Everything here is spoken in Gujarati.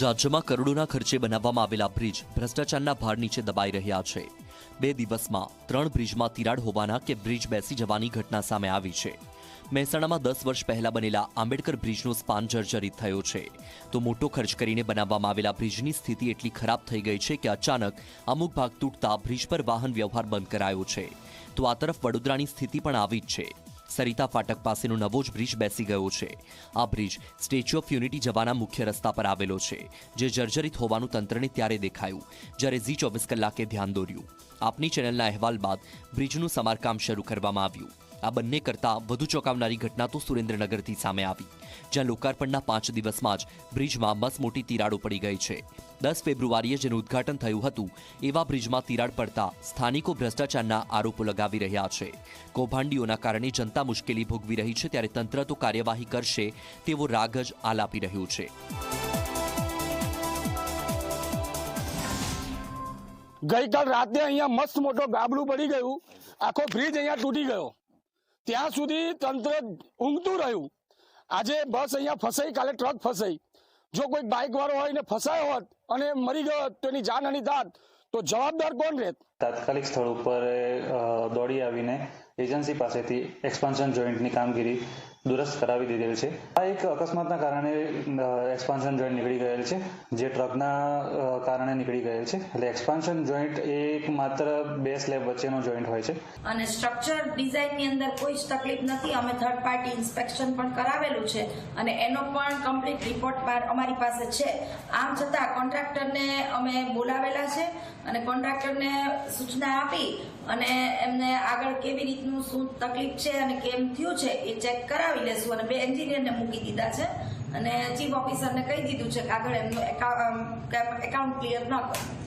રાજ્યમાં કરોડોના ખર્ચે બનાવવામાં આવેલા બ્રિજ ભ્રષ્ટાચારના ભાર નીચે દબાઈ રહ્યા છે. બે દિવસમાં ત્રણ બ્રિજમાં તિરાડ હોવાના કે બ્રિજ બેસી જવાની ઘટના સામે આવી છે. મહેસાણામાં દસ વર્ષ પહેલા બનેલા આંબેડકર બ્રિજનો સ્પાન જર્જરિત થયો છે. તો મોટો ખર્ચ કરીને બનાવવામાં આવેલા બ્રિજની સ્થિતિ એટલી ખરાબ થઈ ગઈ છે કે અચાનક અમુક ભાગ તૂટતા બ્રિજ પર વાહન વ્યવહાર બંધ કરાયો છે. તો આ તરફ વડોદરાની સ્થિતિ પણ આવી જ છે. સરિતા ફાટક પાસેનો નવો જ બ્રિજ બેસી ગયો છે. આ બ્રિજ સ્ટેચ્યુ ઓફ યુનિટી જવાના મુખ્ય રસ્તા પર આવેલો છે, જે જર્જરિત હોવાનું તંત્રને ત્યારે દેખાયું, જ્યારે ઝી ચોવીસ કલાકે ધ્યાન દોર્યું. આપની ચેનલના અહેવાલ બાદ બ્રિજનું સમારકામ શરૂ કરવામાં આવ્યું. આ બંને કરતાં વધુ ચોંકાવનારી ઘટના તો સુરેન્દ્રનગરથી સામે આવી, જ્યાં લોકાર્પણના પાંચ દિવસમાં જ બ્રિજમાં મસ મોટી તિરાડો પડી ગઈ છે. દસ ફેબ્રુઆરીએ જેનું ઉદ્ઘાટન થયું હતું, એવા બ્રિજમાં તિરાડ પડતા સ્થાનિકો ભ્રષ્ટાચારના આરોપો લગાવી રહ્યા છે. કૌભાંડીઓના કારણે જનતા મુશ્કેલી ભોગવી રહી છે, ત્યારે તંત્ર તો કાર્યવાહી કરશે તેવો રાગ જ આલાપી રહ્યું છે. ગઈકાલ રાતે અહીંયા મસ્ત મોટો ગાબડું પડી ગયું. આખો બ્રિજ અહીંયા તૂટી ગયો. ત્યાં સુધી તંત્ર ઊંઘતું રહ્યું. આજે બસ અહીંયા ફસાઈ, કાલે ટ્રક ફસાઈ. જો કોઈ બાઇક વાળો હોય ને ફસાયો હોત અને મરી ગયો હોત તો એની જાનહાની થાત, તો જવાબદાર કોણ રહેત? તાત્કાલિક સ્થળ ઉપર દોડી આવીને એજન્સી પાસેથી એક્સપાન્શન જોઈન્ટની કામગીરી દુરસ્ત કરાવી દીધેલ છે. આ એક અકસ્માતના કારણે એક્સપાન્શન જોઈન્ટ નીકળી ગયેલ છે, જે ટ્રકના કારણે નીકળી ગયેલ છે. એટલે એક્સપાન્શન જોઈન્ટ એક માત્ર બે સ્લેબ વચ્ચેનો જોઈન્ટ હોય છે. અને સ્ટ્રક્ચર ડિઝાઇનની અંદર કોઈ જ તકલીફ નથી. અમે થર્ડ પાર્ટી ઇન્સ્પેક્શન પણ કરાવેલું છે અને એનો પણ કમ્પ્લીટ રિપોર્ટ અમારી પાસે છે. આમ છતાં કોન્ટ્રાક્ટરને અમે બોલાવેલા છે અને કોન્ટ્રાક્ટરને સૂચના આપી અને એમને આગળ કેવી રીતનું શું તકલીફ છે અને કેમ થયું છે એ ચેક કરાવી લેશું અને બે એન્જિનિયરને મૂકી દીધા છે. અને ચીફ ઓફિસરને કહી દીધું છે કે આગળ એમનું એકાઉન્ટ ક્લિયર ન કરો.